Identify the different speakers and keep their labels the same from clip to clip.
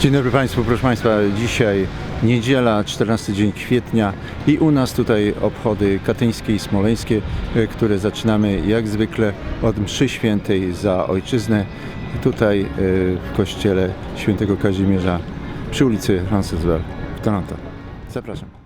Speaker 1: Dzień dobry Państwu, proszę Państwa, dzisiaj niedziela, 14 dzień kwietnia i u nas tutaj obchody katyńskie i smoleńskie, e, które zaczynamy jak zwykle od mszy świętej za ojczyznę tutaj e, w kościele świętego Kazimierza przy ulicy Roncesvalles w Toronto. Zapraszam.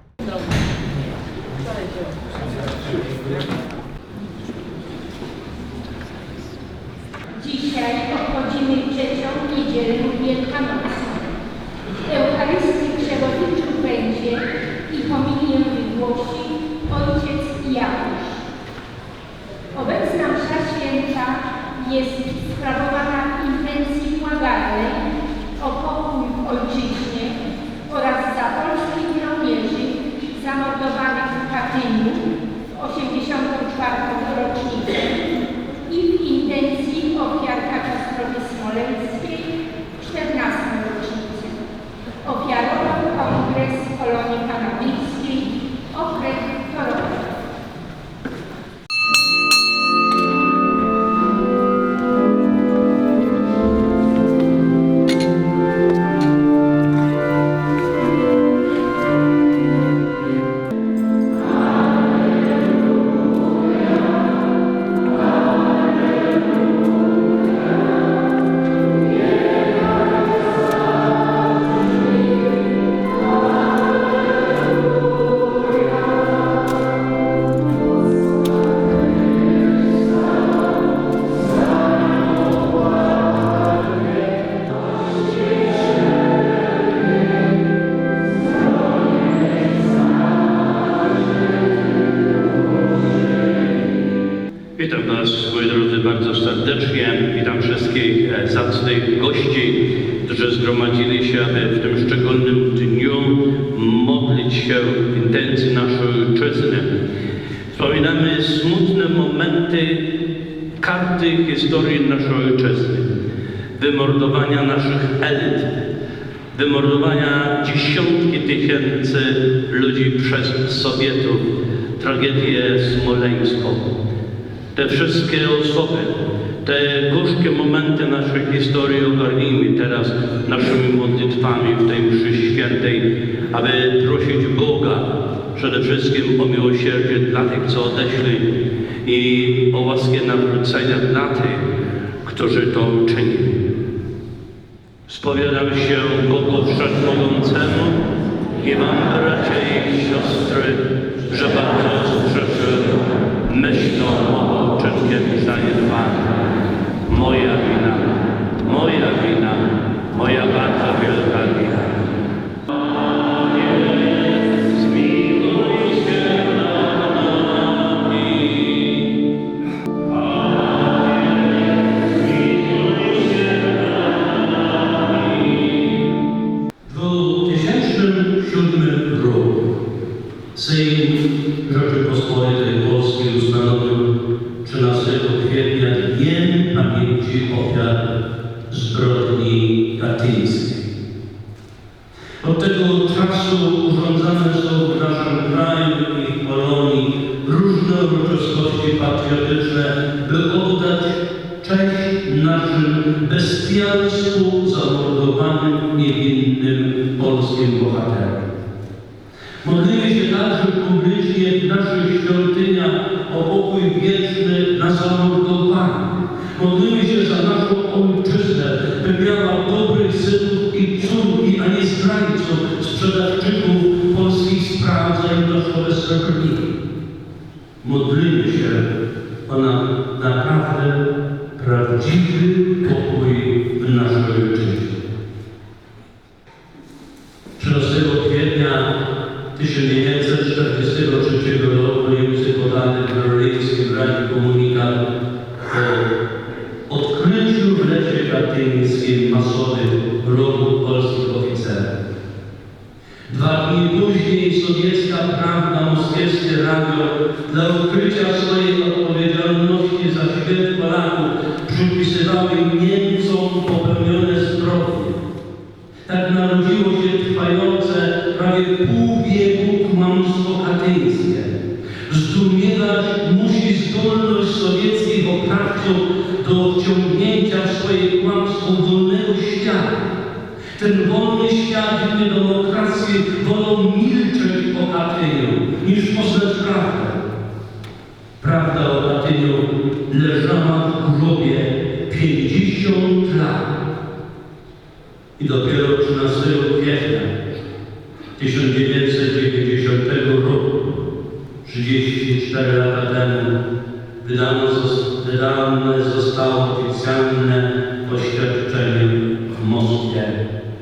Speaker 2: Karty historii naszej ojczyzny. Wymordowania naszych elit, wymordowania dziesiątki tysięcy ludzi przez Sowietów, tragedię smoleńską. Te wszystkie osoby, te gorzkie momenty naszej historii ogarnijmy teraz naszymi modlitwami w tej mszy świętej, aby prosić Boga przede wszystkim o miłosierdzie dla tych, co odeszli i o łaskę nawrócenia dla tych, którzy to czynili. Spowiadam się Bogu Wszechmogącemu i wam, bracia i siostry, że bardzo zgrzeszyłem myślą, mową, czynkiem i zaniedbaniem. Moja wina,
Speaker 3: bestialsku zamordowanym niewinnym polskim bohaterom. Modlimy się także publicznie w naszych świątyniach o pokój wieczny na zamordowanych. Modlimy moskiewskie radio dla odkrycia swojej odpowiedzialności za śmierć Polaków przypisywały Niemcom popełnione zbrodnie. Tak narodziło się trwające prawie pół wieku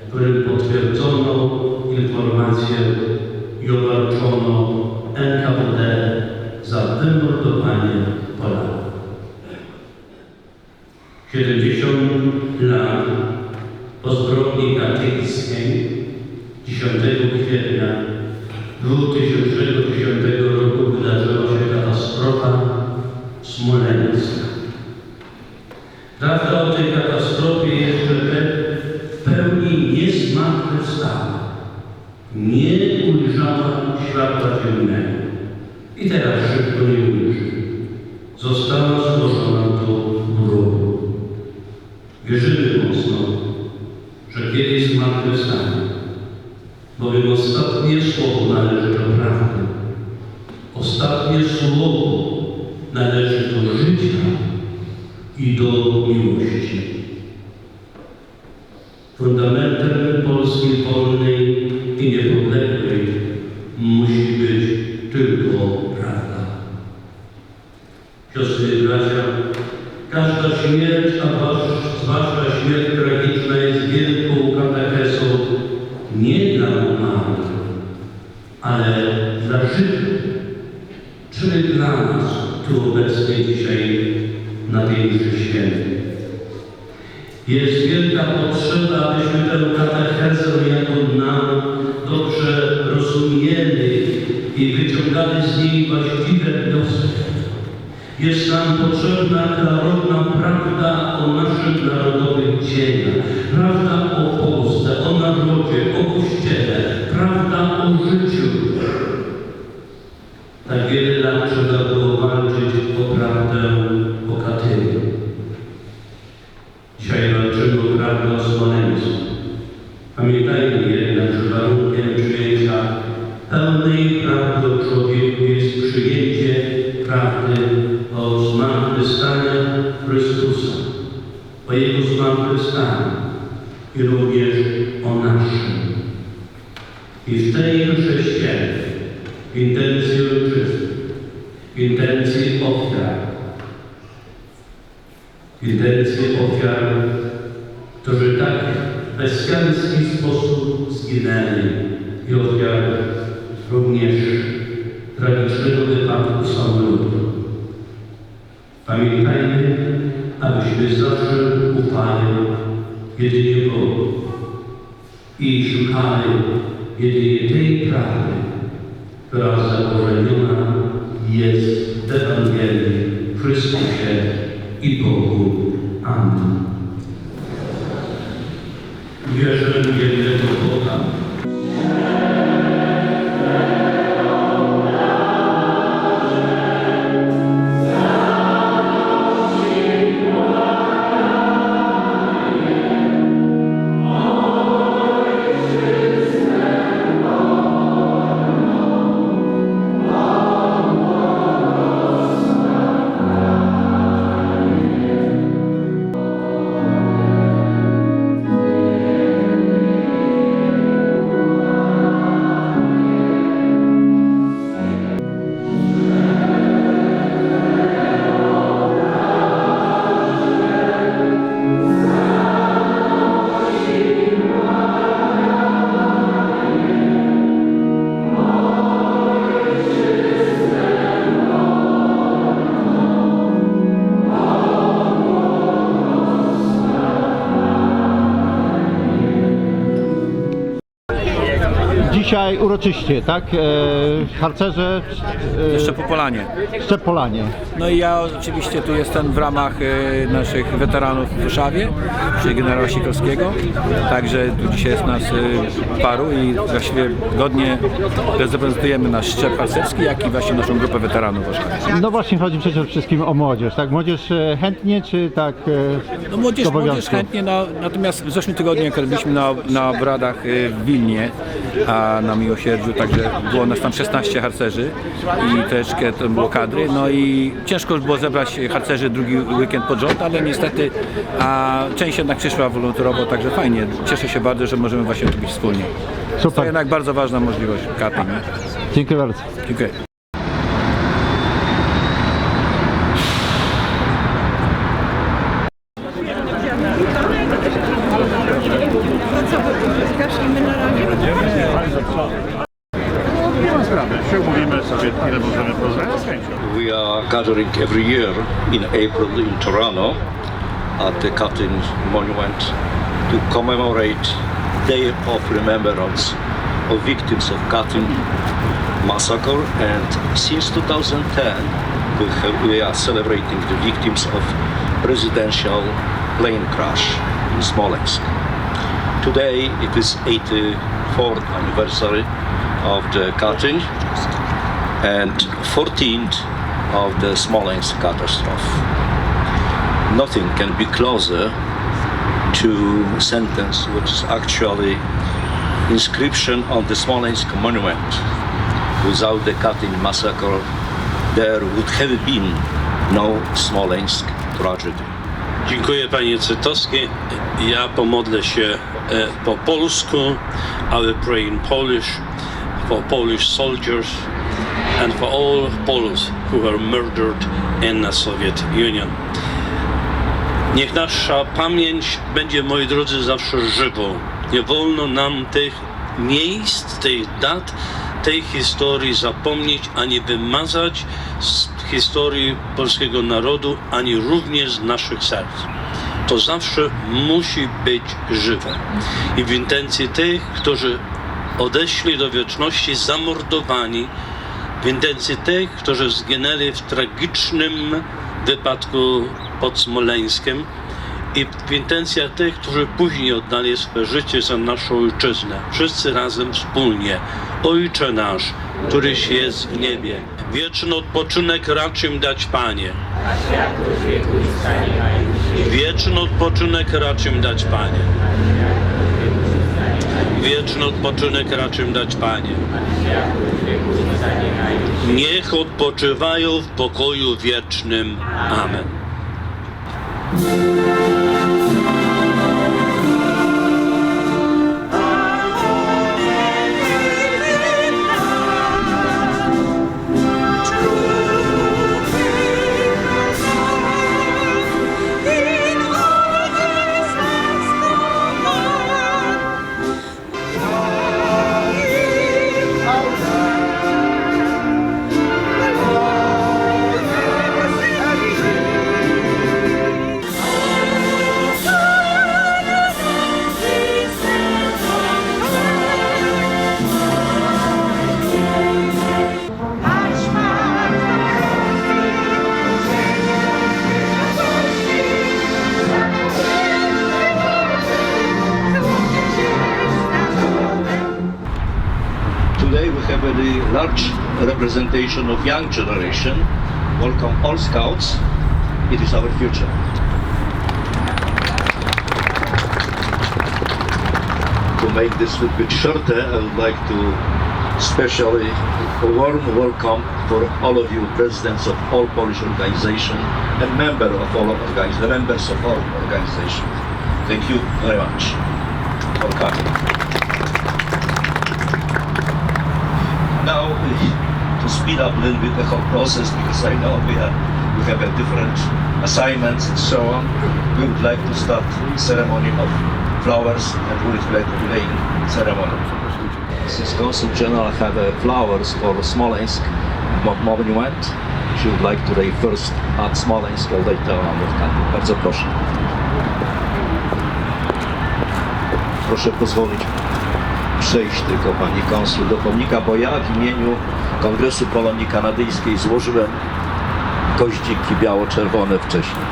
Speaker 3: w którym potwierdzono informację i obarczono NKWD za wymordowanie Polaków. 70 lat po zbrodni katyńskiej 10 kwietnia 2010 roku wydarzyła się katastrofa smoleńska. Prawda o tej katastrofie jeszcze pewnie powstała. Nie ujrzała światła dziennego i teraz szybko nie ujrzy. Została złożona do grobu. Wierzymy mocno, że kiedyś zmartwychwstanie, bowiem ostatnie słowo należy do prawdy. Ostatnie słowo należy do życia i do miłości. Fundamentem Gospel Paul Aquí i szukamy jedynie tej prawdy, która zakorzeniona jest w Ewangelii, Chrystusie i Bogu. Amen. Wierzę w jednego Boga,
Speaker 4: Dzisiaj uroczyście, tak? E, harcerze, e,
Speaker 5: Jeszcze po Polanie.
Speaker 4: Szczepolanie.
Speaker 5: No i ja oczywiście tu jestem w ramach e, naszych weteranów w Warszawie, czyli generała Sikorskiego. Także tu dzisiaj jest nas e, paru i właściwie godnie reprezentujemy nasz szczep harcerski, jak i właśnie naszą grupę weteranów w Warszawie.
Speaker 4: No właśnie chodzi przede wszystkim o młodzież, tak? Młodzież e, chętnie, czy tak e,
Speaker 5: No młodzież,
Speaker 4: z
Speaker 5: młodzież
Speaker 4: obowiązku?
Speaker 5: chętnie, no, natomiast w zeszłym tygodniu, jak byliśmy na, na obradach e, w Wilnie, a na Miłosierdziu, także było nas tam 16 harcerzy i troszeczkę to było kadry, no i ciężko już było zebrać harcerzy drugi weekend pod rząd, ale niestety a część jednak przyszła wolontariurowo, także fajnie, cieszę się bardzo, że możemy właśnie tu być wspólnie. To
Speaker 4: Super,
Speaker 5: jednak bardzo ważna możliwość nie?
Speaker 4: dziękuję bardzo.
Speaker 5: Dziękuję.
Speaker 6: Every year in April in Toronto at the Katyn Monument to commemorate Day of Remembrance of victims of Katyn massacre and since 2010 we, have, we are celebrating the victims of presidential plane crash in Smolensk. Today it is 84th anniversary of the Katyn and 14th of the Smolensk catastrophe. Nothing can be closer to sentence which is actually inscription on the Smolensk monument. Without the Katyn massacre, there would have been no Smolensk tragedy.
Speaker 3: Dziękuję panie Cytowski. Ja pomodlę się po polsku. I will pray in Polish for Polish soldiers and for all Poles who were murdered in the Soviet Union. Niech nasza pamięć będzie, moi drodzy, zawsze żywą. Nie wolno nam tych miejsc, tych dat, tej historii zapomnieć ani wymazać z historii polskiego narodu, ani również z naszych serc. To zawsze musi być żywe. I w intencji tych, którzy odeszli do wieczności zamordowani, w intencji tych, którzy zginęli w tragicznym wypadku pod Smoleńskiem i w intencjach tych, którzy później oddali swe życie za naszą ojczyznę. Wszyscy razem wspólnie. Ojcze nasz, któryś jest w niebie, wieczny odpoczynek racz im dać Panie. Wieczny odpoczynek racz im dać Panie. Wieczny odpoczynek racz im dać Panie. Niech odpoczywają w pokoju wiecznym. Amen.
Speaker 6: Representation of young generation. Welcome all scouts. It is our future. To make this a bit shorter, I would like to especially a warm welcome for all of you presidents of all Polish organizations and member of all organizations, members of all organizations. Thank you very much for coming. now to speed up a little bit the whole process because I know we have we have a different assignments and so on. We would like to start ceremony of flowers and we would like to lay ceremony. Since Consul General have uh, flowers for Smolensk mo- monument, she would like to lay first at Smolensk or later on with Katyn. Bardzo proszę. Proszę pozwolić przejść tylko pani konsul do pomnika, bo ja w imieniu Kongresu Polonii Kanadyjskiej złożyłem goździki biało-czerwone wcześniej.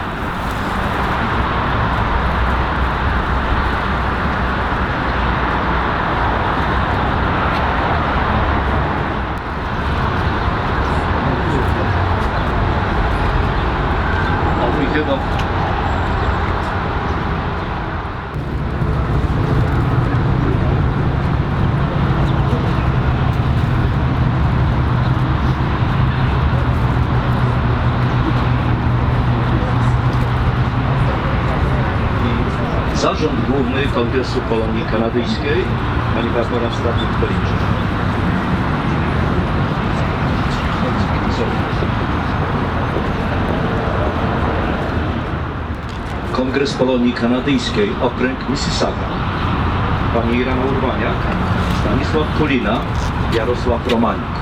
Speaker 6: Kongresu Polonii Kanadyjskiej, pani Barbara Stawnik-Belińczyk. Kongres Polonii Kanadyjskiej, okręg Mississauga. Pani Irena Urbaniak, Stanisław Kulina, Jarosław Romanik.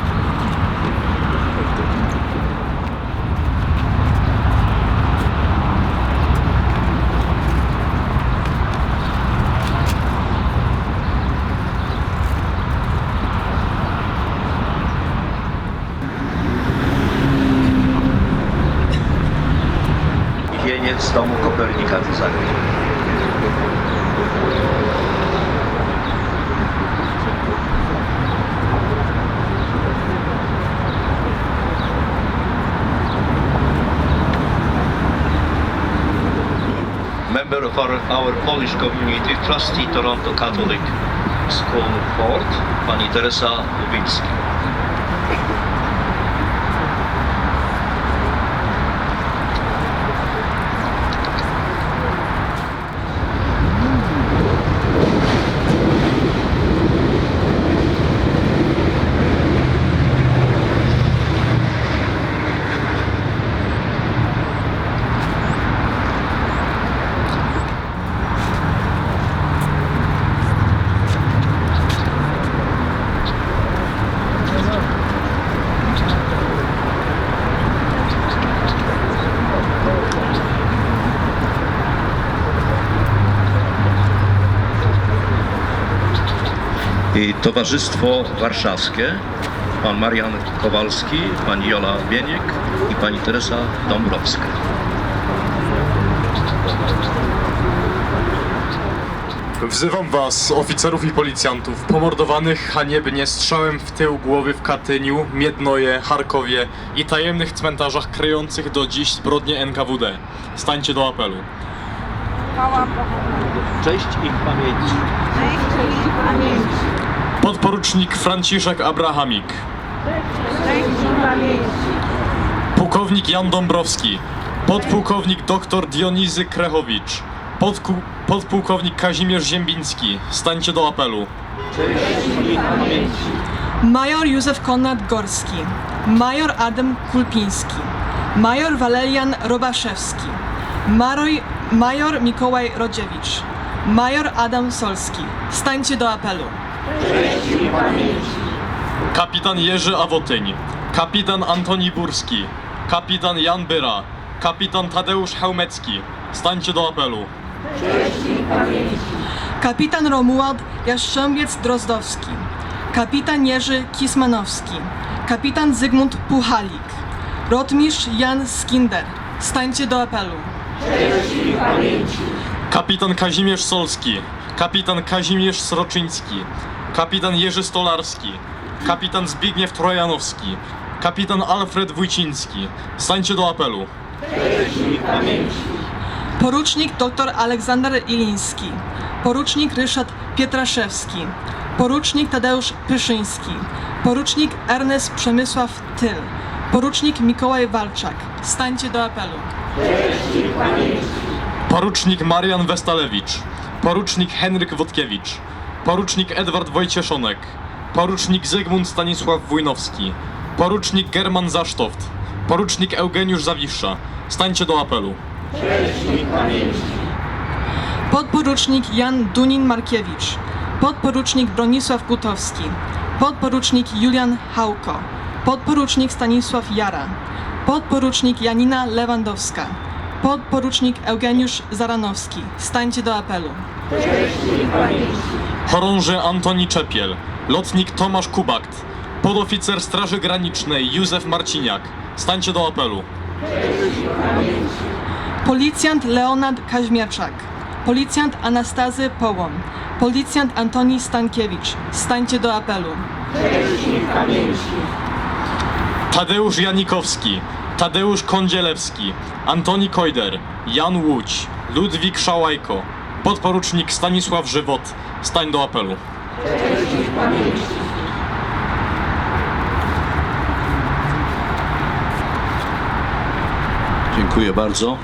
Speaker 6: Wieniec domu Kopernika Zagreb. Member of our, our Polish community, trustee Toronto Catholic School Board, pani Teresa Lubinski. I Towarzystwo Warszawskie, pan Marian Kowalski, pani Jola Bieniek i pani Teresa Dąbrowska.
Speaker 7: Wzywam was, oficerów i policjantów, pomordowanych haniebnie strzałem w tył głowy w Katyniu, Miednoje, Charkowie i tajemnych cmentarzach kryjących do dziś zbrodnie NKWD. Stańcie do apelu.
Speaker 6: Cześć ich pamięci.
Speaker 7: Podporucznik Franciszek Abrahamik. Pułkownik Jan Dąbrowski. Podpułkownik dr Dionizy Krechowicz. Podku, podpułkownik Kazimierz Ziembiński. Stańcie do apelu.
Speaker 8: Major Józef Konrad Gorski, Major Adam Kulpiński, Major Walerian Robaszewski, Maroj, Major Mikołaj Rodziewicz, Major Adam Solski. Stańcie do apelu.
Speaker 7: Kapitan Jerzy Awotyń, kapitan Antoni Burski, kapitan Jan Byra, kapitan Tadeusz Hełmecki. Stańcie do apelu.
Speaker 8: Kapitan Romuald Jaszcząbiec Drozdowski, kapitan Jerzy Kismanowski, kapitan Zygmunt Puchalik, rotmistrz Jan Skinder. Stańcie do apelu.
Speaker 7: Kapitan Kazimierz Solski, kapitan Kazimierz Sroczyński, kapitan Jerzy Stolarski, kapitan Zbigniew Trojanowski, kapitan Alfred Wójciński. Stańcie do apelu.
Speaker 8: Porucznik dr Aleksander Iliński, porucznik Ryszard Pietraszewski, porucznik Tadeusz Pyszyński, porucznik Ernest Przemysław Tyl, porucznik Mikołaj Walczak. Stańcie do apelu.
Speaker 7: Porucznik Marian Westalewicz, porucznik Henryk Wodkiewicz, porucznik Edward Wojcieszonek, porucznik Zygmunt Stanisław Wójnowski, porucznik German Zasztoft, porucznik Eugeniusz Zawisza. Stańcie do apelu.
Speaker 8: Podporucznik Jan Dunin-Markiewicz, podporucznik Bronisław Gutowski, podporucznik Julian Hałko, podporucznik Stanisław Jara, podporucznik Janina Lewandowska, podporucznik Eugeniusz Zaranowski. Stańcie do apelu.
Speaker 7: Chorąży Antoni Czepiel, lotnik Tomasz Kubakt, podoficer Straży Granicznej Józef Marciniak. Stańcie do apelu.
Speaker 8: Policjant Leonard Kaźmierczak, policjant Anastazy Połom, policjant Antoni Stankiewicz. Stańcie do apelu.
Speaker 7: Tadeusz Janikowski, Tadeusz Kądzielewski, Antoni Kojder, Jan Łódź, Ludwik Szałajko, podporucznik Stanisław Żywot. Stań do apelu.
Speaker 6: Dziękuję bardzo.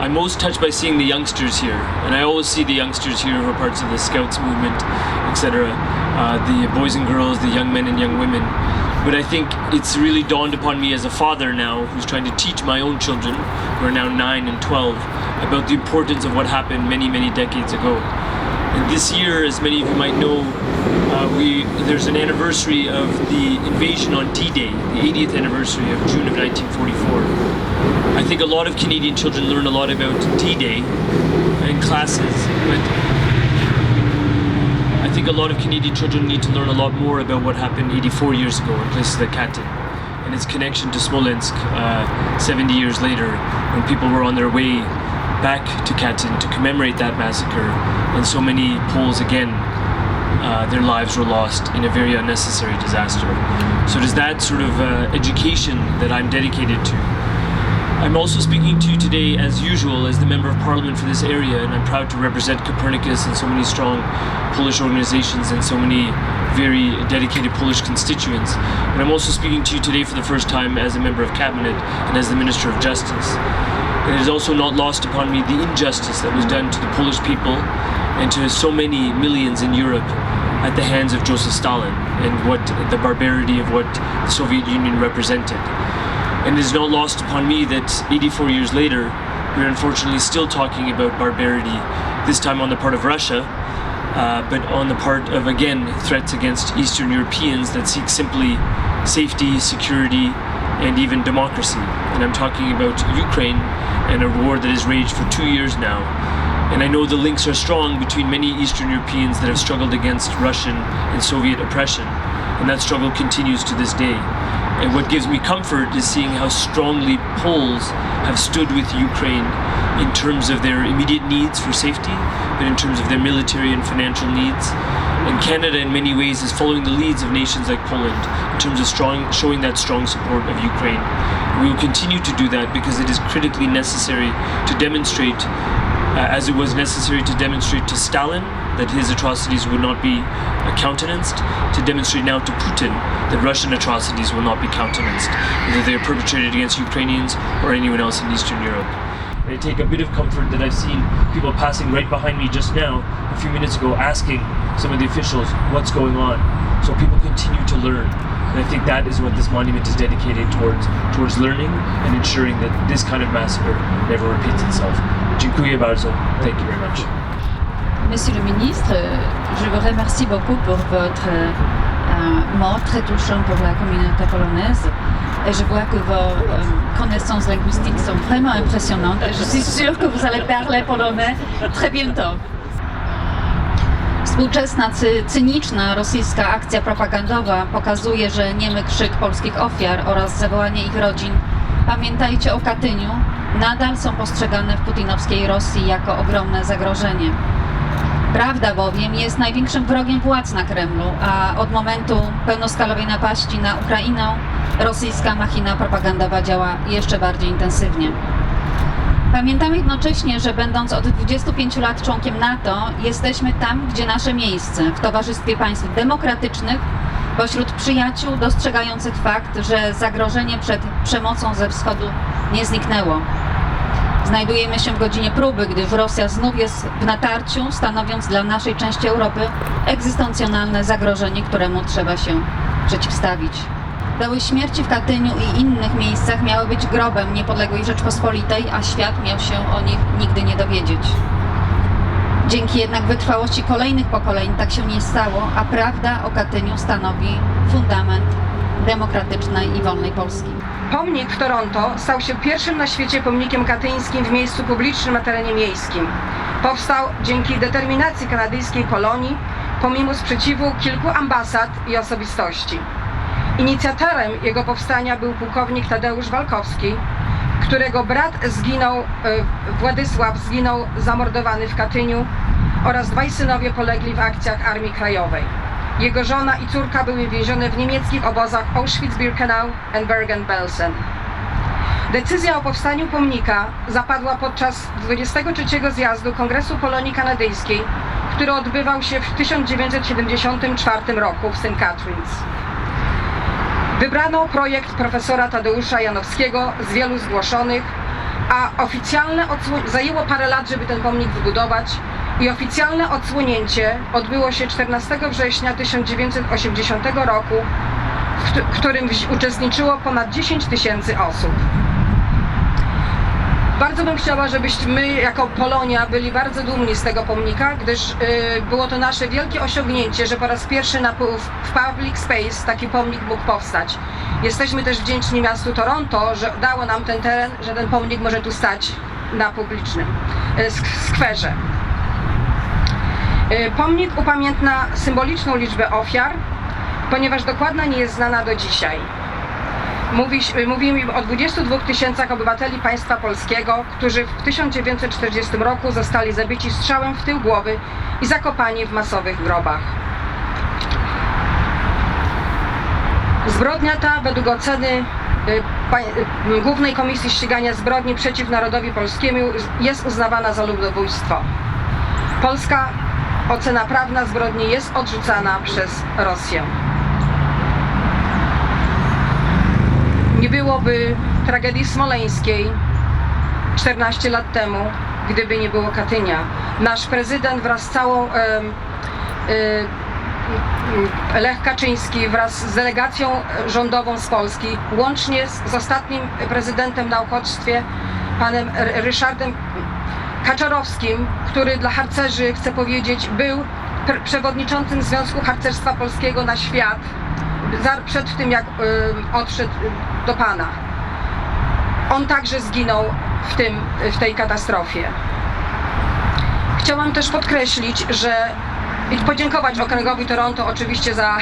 Speaker 9: I'm most touched by seeing the youngsters here, and I always see the youngsters here who are parts of the Scouts movement, etc. Uh, the boys and girls, the young men and young women. But I think it's really dawned upon me as a father now, who's trying to teach my own children, who are now nine and twelve, about the importance of what happened many, many decades ago. And this year, as many of you might know, uh, we there's an anniversary of the invasion on D-Day, the 80th anniversary of June of 1944. I think a lot of Canadian children learn a lot about D-Day in classes, but think a lot of Canadian children need to learn a lot more about what happened 84 years ago in places like Katyn and its connection to Smolensk uh, 70 years later when people were on their way back to Katyn to commemorate that massacre and so many Poles again uh, their lives were lost in a very unnecessary disaster. So it is that sort of uh, education that I'm dedicated to. I'm also speaking to you today, as usual, as the Member of Parliament for this area, and I'm proud to represent Copernicus and so many strong Polish organizations and so many very dedicated Polish constituents. And I'm also speaking to you today for the first time as a Member of Cabinet and as the Minister of Justice. It is also not lost upon me the injustice that was done to the Polish people and to so many millions in Europe at the hands of Joseph Stalin and what the barbarity of what the Soviet Union represented. And it is not lost upon me that 84 years later, we're unfortunately still talking about barbarity, this time on the part of Russia, uh, but on the part of, again, threats against Eastern Europeans that seek simply safety, security, and even democracy. And I'm talking about Ukraine and a war that has raged for two years now. And I know the links are strong between many Eastern Europeans that have struggled against Russian and Soviet oppression. And that struggle continues to this day. And what gives me comfort is seeing how strongly Poles have stood with Ukraine in terms of their immediate needs for safety, but in terms of their military and financial needs. And Canada, in many ways, is following the leads of nations like Poland in terms of strong, showing that strong support of Ukraine. We will continue to do that because it is critically necessary to demonstrate uh, as it was necessary to demonstrate to Stalin that his atrocities would not be countenanced, to demonstrate now to Putin that Russian atrocities will not be countenanced, whether they are perpetrated against Ukrainians or anyone else in Eastern Europe. I take a bit of comfort that I've seen people passing right behind me just now, a few minutes ago, asking some of the officials what's going on. So people continue to learn. And I think that is what this monument is dedicated towards, towards learning and ensuring that this kind of massacre never repeats itself. Dziękuję bardzo. Thank you very much.
Speaker 10: Monsieur le ministre, je vous remercie beaucoup pour votre euh, mot très touchant pour la communauté polonaise. Et je vois que vos euh, connaissances linguistiques sont vraiment impressionnantes. Et je suis sûre que vous allez parler polonais très bientôt. Współczesna, cy, cyniczna rosyjska akcja propagandowa pokazuje, że niemy krzyk polskich ofiar oraz zawołanie ich rodzin Pamiętajcie o Katyniu, nadal są postrzegane w putinowskiej Rosji jako ogromne zagrożenie. Prawda bowiem jest największym wrogiem władz na Kremlu, a od momentu pełnoskalowej napaści na Ukrainę rosyjska machina propagandowa działa jeszcze bardziej intensywnie. Pamiętamy jednocześnie, że będąc od 25 lat członkiem NATO, jesteśmy tam, gdzie nasze miejsce, w towarzystwie państw demokratycznych, pośród przyjaciół dostrzegających fakt, że zagrożenie przed przemocą ze wschodu nie zniknęło. Znajdujemy się w godzinie próby, gdyż Rosja znów jest w natarciu, stanowiąc dla naszej części Europy egzystencjonalne zagrożenie, któremu trzeba się przeciwstawić. Doły śmierci w Katyniu i innych miejscach miały być grobem niepodległej Rzeczpospolitej, a świat miał się o nich nigdy nie dowiedzieć. Dzięki jednak wytrwałości kolejnych pokoleń tak się nie stało, a prawda o Katyniu stanowi fundament demokratycznej i wolnej Polski.
Speaker 11: Pomnik w Toronto stał się pierwszym na świecie pomnikiem katyńskim w miejscu publicznym na terenie miejskim. Powstał dzięki determinacji kanadyjskiej kolonii pomimo sprzeciwu kilku ambasad i osobistości. Inicjatorem jego powstania był pułkownik Tadeusz Walkowski, którego brat zginął, e, Władysław zginął zamordowany w Katyniu oraz dwaj synowie polegli w akcjach Armii Krajowej. Jego żona i córka były więzione w niemieckich obozach Auschwitz-Birkenau i Bergen-Belsen. Decyzja o powstaniu pomnika zapadła podczas 23 zjazdu Kongresu Polonii Kanadyjskiej, który odbywał się w 1974 roku w St. Catharines. Wybrano projekt profesora Tadeusza Janowskiego z wielu zgłoszonych, a oficjalne zajęło parę lat, żeby ten pomnik wybudować i oficjalne odsłonięcie odbyło się 14 września 1980 roku, w któ- którym uczestniczyło ponad 10 tysięcy osób. Bardzo bym chciała, żebyśmy jako Polonia byli bardzo dumni z tego pomnika, gdyż y, było to nasze wielkie osiągnięcie, że po raz pierwszy na, w public space taki pomnik mógł powstać. Jesteśmy też wdzięczni miastu Toronto, że dało nam ten teren, że ten pomnik może tu stać na publicznym y, sk- skwerze. Y, Pomnik upamiętna symboliczną liczbę ofiar, ponieważ dokładna nie jest znana do dzisiaj. Mówi, mówimy o 22 tysiącach obywateli państwa polskiego, którzy w 1940 roku zostali zabici strzałem w tył głowy i zakopani w masowych grobach. Zbrodnia ta, według oceny y, y, Głównej Komisji Ścigania Zbrodni przeciw Narodowi Polskiemu, jest uznawana za ludobójstwo. Polska ocena prawna zbrodni jest odrzucana przez Rosję. Nie byłoby tragedii smoleńskiej 14 lat temu, gdyby nie było Katynia. Nasz prezydent wraz z całą y, y, Lech Kaczyński wraz z delegacją rządową z Polski, łącznie z, z ostatnim prezydentem na uchodźstwie, panem Ryszardem Kaczorowskim, który dla harcerzy, chcę powiedzieć, był pr- przewodniczącym Związku Harcerstwa Polskiego na świat przed tym, jak odszedł do Pana. On także zginął w, tym, w tej katastrofie. Chciałam też podkreślić, że i podziękować Okręgowi Toronto oczywiście za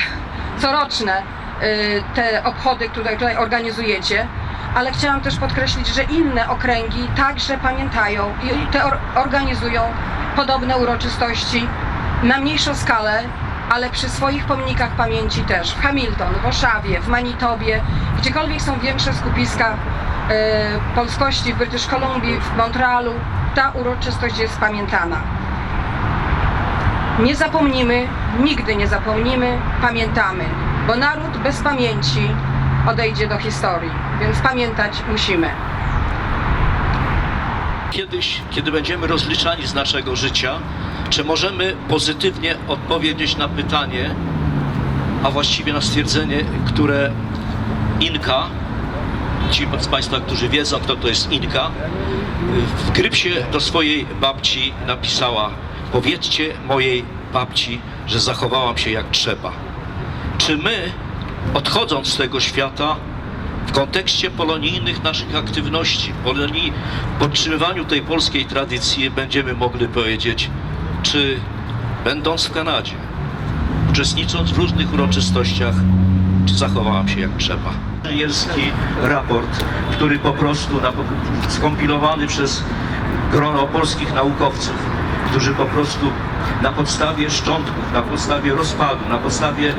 Speaker 11: coroczne y, te obchody, które tutaj organizujecie, ale chciałam też podkreślić, że inne okręgi także pamiętają i te or organizują podobne uroczystości na mniejszą skalę, ale przy swoich pomnikach pamięci też. W Hamilton, w Warszawie, w Manitobie, gdziekolwiek są większe skupiska e, polskości, w British Columbia, w Montrealu, ta uroczystość jest pamiętana. Nie zapomnimy, nigdy nie zapomnimy, pamiętamy, bo naród bez pamięci odejdzie do historii, więc pamiętać musimy.
Speaker 6: Kiedyś, kiedy będziemy rozliczani z naszego życia, czy możemy pozytywnie odpowiedzieć na pytanie, a właściwie na stwierdzenie, które Inka, ci z Państwa, którzy wiedzą, kto to jest Inka, w krypsie do swojej babci napisała: Powiedzcie mojej babci, że zachowałam się jak trzeba. Czy my, odchodząc z tego świata, w kontekście polonijnych naszych aktywności, polonii, podtrzymywaniu tej polskiej tradycji będziemy mogli powiedzieć, czy będąc w Kanadzie, uczestnicząc w różnych uroczystościach, czy zachowałam się jak trzeba. Inżynierski raport, który po prostu skompilowany przez grono polskich naukowców, którzy po prostu na podstawie szczątków, na podstawie rozpadu, na podstawie y,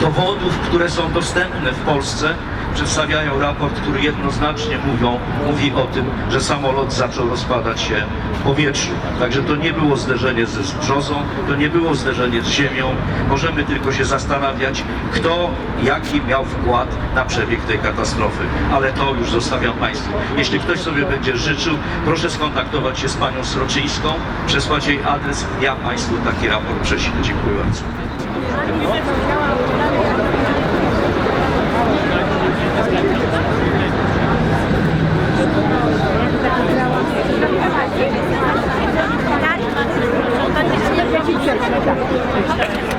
Speaker 6: dowodów, które są dostępne w Polsce, przedstawiają raport, który jednoznacznie mówią, mówi o tym, że samolot zaczął rozpadać się w powietrzu. Także to nie było zderzenie ze brzozą, to nie było zderzenie z ziemią. Możemy tylko się zastanawiać, kto jaki miał wkład na przebieg tej katastrofy. Ale to już zostawiam Państwu. Jeśli ktoś sobie będzie życzył, proszę skontaktować się z Panią Sroczyńską, przesłać jej adres. Ja Państwu taki raport prześlę. Dziękuję bardzo. Thank you.